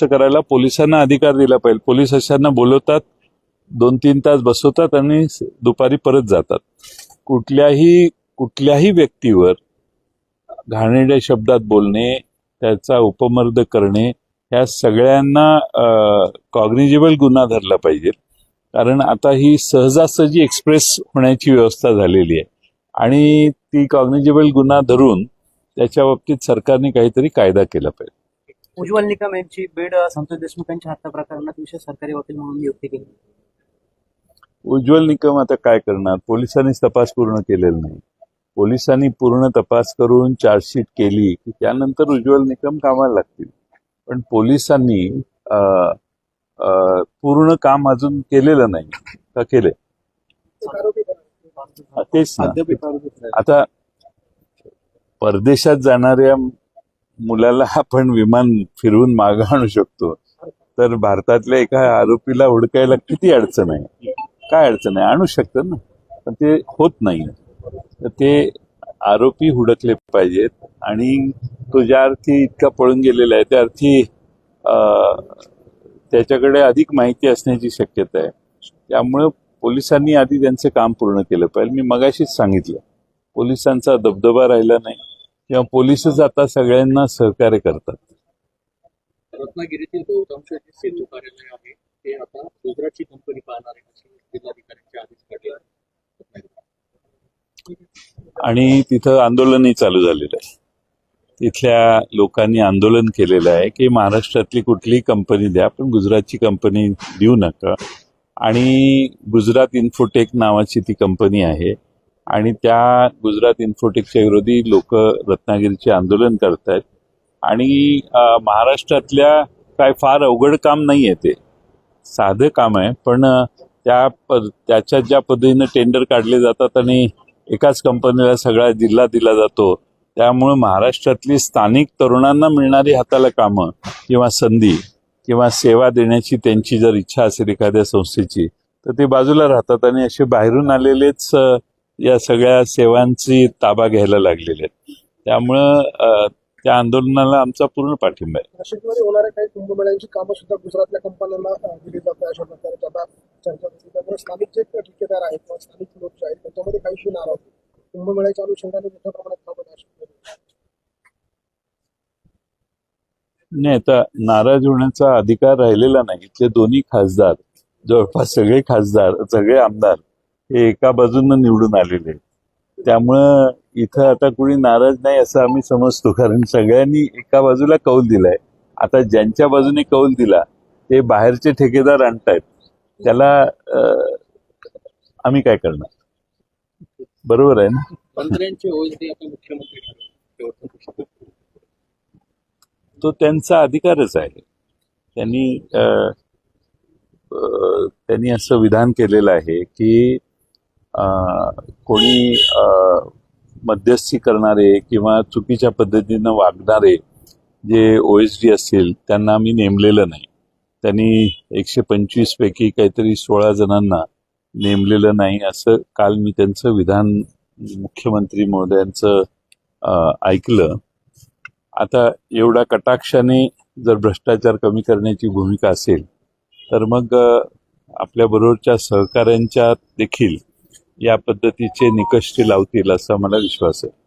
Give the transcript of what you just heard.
बंदोबस्त करायला पोलिसांना अधिकार दिला पाहिजे. पोलीस अशांना बोलवतात दोन तीन तास बसवतात आणि दुपारी परत जातात. कुठल्याही कुठल्याही व्यक्तीवर घाणेरड्या शब्दात बोलणे त्याचा उपमर्द करणे या सगळ्यांना कॉग्निजेबल गुन्हा धरला पाहिजे. कारण आता ही सहजासहजी एक्सप्रेस होण्याची व्यवस्था झालेली आहे. आणि ती कॉग्निजेबल गुन्हा धरून त्याच्या बाबतीत सरकारने काहीतरी कायदा केला पाहिजे. उज्ज्वल निकम यांची बीड संतोष देशमुख यांच्या हत्या प्रकरणात विशेष सरकारी वकील म्हणून नियुक्ती केली. उज्ज्वल निकम आता काय करणार? पोलिसांनीच तपास पूर्ण केलेला नाही. पोलिसांनी पूर्ण तपास करून चार्जशीट केली की त्यानंतर उज्ज्वल निकम कामाला लागतील. पण पोलिसांनी पूर्ण काम अजून केलेलं नाही. का केले तेच आता परदेशात जाणाऱ्या मुलाला आपण विमान फिरवून मागं आणू शकतो. तर भारतातल्या एका आरोपीला हुडकायला किती अडचण आहे? काय अडचण आहे? आणू शकतात ना. पण ते होत नाही. तर ते आरोपी हुडकले पाहिजेत आणि तो ज्या अर्थी इतका पळून गेलेला आहे त्या अर्थी त्याच्याकडे अधिक माहिती असण्याची शक्यता आहे. त्यामुळं पोलिसांनी आधी त्यांचं काम पूर्ण केलं पाहिजे. मी मगाशीच सांगितलं. पोलिसांचा दबदबा राहिला नाही. किंवा पोलिसच आता सगळ्यांना सहकार्य करतात. रत्नागिरीतील बहुतांश जे सेतू कार्यालय आहे ते आता गुजरातची कंपनी पाहणार आहे असे जिल्हाधिकाऱ्यांचे आदेश काढले आहेत. आणि तिथं आंदोलनही चालू झालेलं आहे. तिथल्या लोकांनी आंदोलन केलेलं आहे की महाराष्ट्रातली कुठलीही कंपनी द्या पण गुजरातची कंपनी देऊ नका. आणि गुजरात इन्फोटेक नावाची ती कंपनी आहे. आणि त्या गुजरात इन्फोटेकच्या विरोधी लोक रत्नागिरीचे आंदोलन करत आहेत आणि महाराष्ट्रातल्या काय फार अवघड काम नाही आहे ते. साधं काम आहे पण त्या प त्याच्या ज्या पद्धतीनं टेंडर काढले जातात आणि एकाच कंपनीला सगळा जिल्हा दिला जातो त्यामुळे महाराष्ट्रातली स्थानिक तरुणांना मिळणारी हाताला कामं किंवा संधी किंवा सेवा देण्याची त्यांची जर इच्छा असेल एखाद्या संस्थेची तर ते बाजूला राहतात आणि असे बाहेरून आलेलेच या सगळ्या सेवांची ताबा घ्यायला लागलेले आहेत. त्यामुळं त्या आंदोलनाला आमचा पूर्ण पाठिंबा आहे. नाशिकमध्ये होणाऱ्या काही कुंभमेळ्यांची कामं सुद्धा गुजरातल्या कंपन्यांना दिली जातात अशा प्रकारे चर्चा त्यामुळे स्थानिक जे ठेकेदार आहेत किंवा स्थानिक लोक जे आहेत त्याच्यामध्ये काहीशी नाराज. कुंभमेळ्याच्या अनुषंगाने मोठ्या प्रमाणात कामं नाशिकमध्ये नाही आता नाराज होण्याचा अधिकार राहिलेला नाही. इथले दोन्ही खासदार जवळपास सगळे खासदार सगळे आमदार हे एका बाजूनं निवडून आलेले त्यामुळं इथं आता कुणी नाराज नाही असं आम्ही समजतो कारण सगळ्यांनी एका बाजूला कौल दिलाय. आता ज्यांच्या बाजूने कौल दिला ते बाहेरचे ठेकेदार आणतायत. त्याला आम्ही काय करणार? बरोबर आहे ना. तो. त्यांचा अधिकारच आहे. त्यांनी त्यांनी असं विधान केलेलं आहे की कोणी मध्यस्थी करणारे किंवा चुकीच्या पद्धतीनं वागणारे जे ओ एस डी असतील त्यांना आम्ही नेमलेलं नाही. त्यांनी एकशे पंचवीसपैकी काहीतरी सोळा जणांना नेमलेलं नाही असं काल मी त्यांचं विधान मुख्यमंत्री महोदयांचं ऐकलं. आता एवढा कटाक्षाने जर भ्रष्टाचार कमी करण्याची भूमिका असेल तर मग आपल्याबरोबरच्या सहकाऱ्यांच्या देखील या पद्धतीचे निकष ते लावतील असा मला विश्वास आहे.